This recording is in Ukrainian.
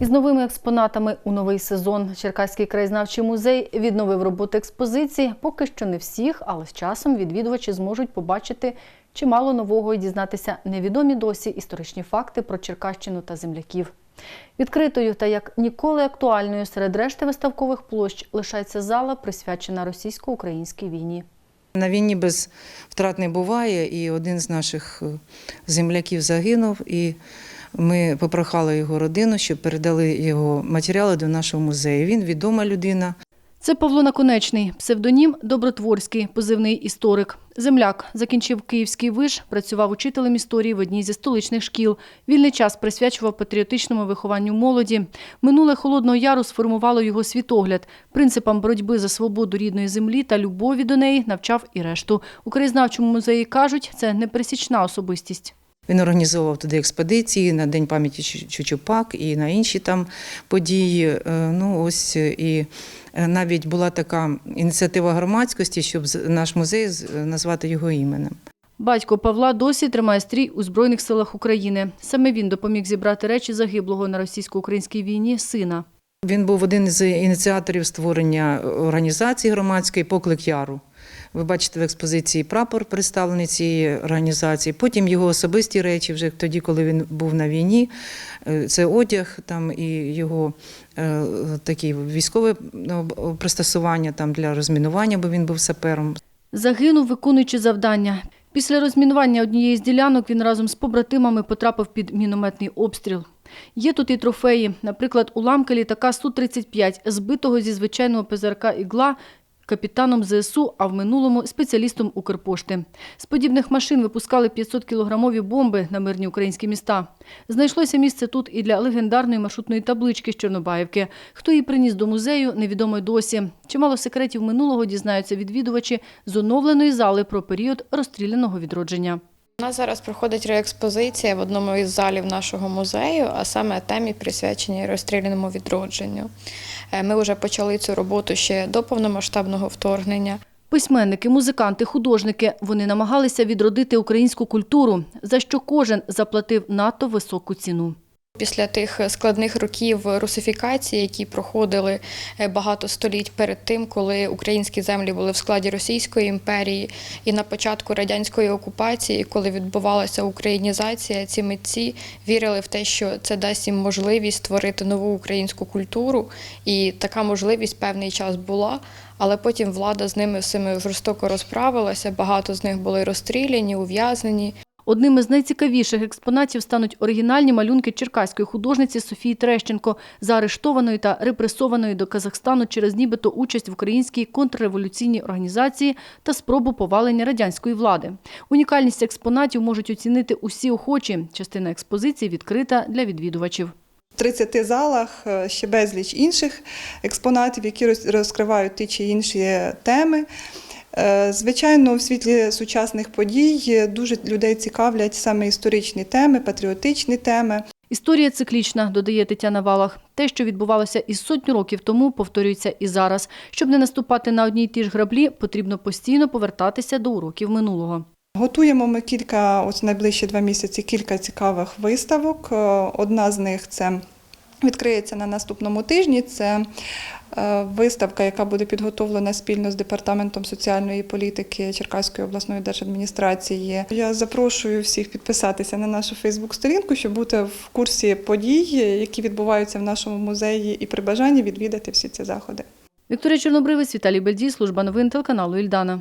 Із новими експонатами у новий сезон Черкаський краєзнавчий музей відновив роботу експозиції. Поки що не всіх, але з часом відвідувачі зможуть побачити чимало нового і дізнатися невідомі досі історичні факти про Черкащину та земляків. Відкритою та як ніколи актуальною серед решти виставкових площ лишається зала, присвячена російсько-українській війні. На війні без втрат не буває, і один з наших е, земляків загинув, і ми попрохали його родину, щоб передали його матеріали до нашого музею. Він відома людина. Це Павло Наконечний, псевдонім Добротворський, позивний історик. Земляк закінчив Київський виш, працював учителем історії в одній зі столичних шкіл. Вільний час присвячував патріотичному вихованню молоді. Минуле Холодного Яру сформувало його світогляд. Принципам боротьби за свободу рідної землі та любові до неї навчав і решту. У краєзнавчому музеї кажуть, це непересічна особистість. Він організовував туди експедиції на День пам'яті Чучупак і на інші там події. Е, Ну ось е, і е, навіть була така ініціатива громадськості, щоб з- наш музей з- назвати його іменем. Батько Павла досі тримає стрій у Збройних силах України. Саме він допоміг зібрати речі загиблого на російсько-українській війні сина. Він був один із ініціаторів створення організації громадської Поклик Яру. Ви бачите в експозиції прапор представлений цієї організації. Потім його особисті речі, вже тоді, коли він був на війні. Е, Це одяг там і його е, такі військове ну, пристосування там для розмінування, бо він був сапером. Загинув, виконуючи завдання. Після розмінування однієї з ділянок він разом з побратимами потрапив під мінометний обстріл. Є тут і трофеї, наприклад, уламки літака Су-35, збитого зі звичайного ПЗРК «Ігла», капітаном ЗСУ, а в минулому спеціалістом Укрпошти. З подібних машин випускали 500-кілограмові бомби на мирні українські міста. Знайшлося місце тут і для легендарної маршрутної таблички з Чорнобаївки. Хто її приніс до музею, невідомо й досі. Чимало секретів минулого дізнаються відвідувачі з оновленої зали про період розстріляного відродження. У нас зараз проходить реекспозиція в одному із залів нашого музею, а саме темі присвяченій розстріляному відродженню. Е, Ми вже почали цю роботу ще до повномасштабного вторгнення. Письменники, музиканти, художники – вони намагалися відродити українську культуру, за що кожен заплатив надто високу ціну. Після тих складних років русифікації, які проходили е, багато століть перед тим, коли українські землі були в складі Російської імперії, і на початку радянської окупації, коли відбувалася українізація, ці митці вірили в те, що це дасть їм можливість створити нову українську культуру, і така можливість певний час була. Але потім влада з ними всіми жорстоко розправилася. Багато з них були розстріляні, ув'язнені. Одним із найцікавіших експонатів стануть оригінальні малюнки черкаської художниці Софії Трещенко, заарештованої та репресованої до Казахстану через нібито участь в українській контрреволюційній організації та спробу повалення радянської влади. Унікальність експонатів можуть оцінити усі охочі. Частина експозиції відкрита для відвідувачів. В 30 залах е, ще безліч інших експонатів, які роз- розкривають ті чи інші теми. Е, Звичайно, в світлі сучасних подій е, дуже людей цікавлять саме історичні теми, патріотичні теми. Історія циклічна, додає Тетяна Валах. Те, що відбувалося із сотню років тому, повторюється і зараз. Щоб не наступати на одні й ті ж граблі, потрібно постійно повертатися до уроків минулого. Готуємо ми кілька, ось найближчі два місяці, кілька цікавих виставок. Е, Одна з них це відкриється на наступному тижні. Це е, виставка, яка буде підготовлена спільно з департаментом соціальної політики Черкаської обласної держадміністрації. Я запрошую всіх підписатися на нашу Фейсбук-сторінку, щоб бути в курсі подій, які відбуваються в нашому музеї, і при бажанні відвідати всі ці заходи. Вікторія Чорнобривець, Віталій Бельдій, служба новин телеканалу Ільдана.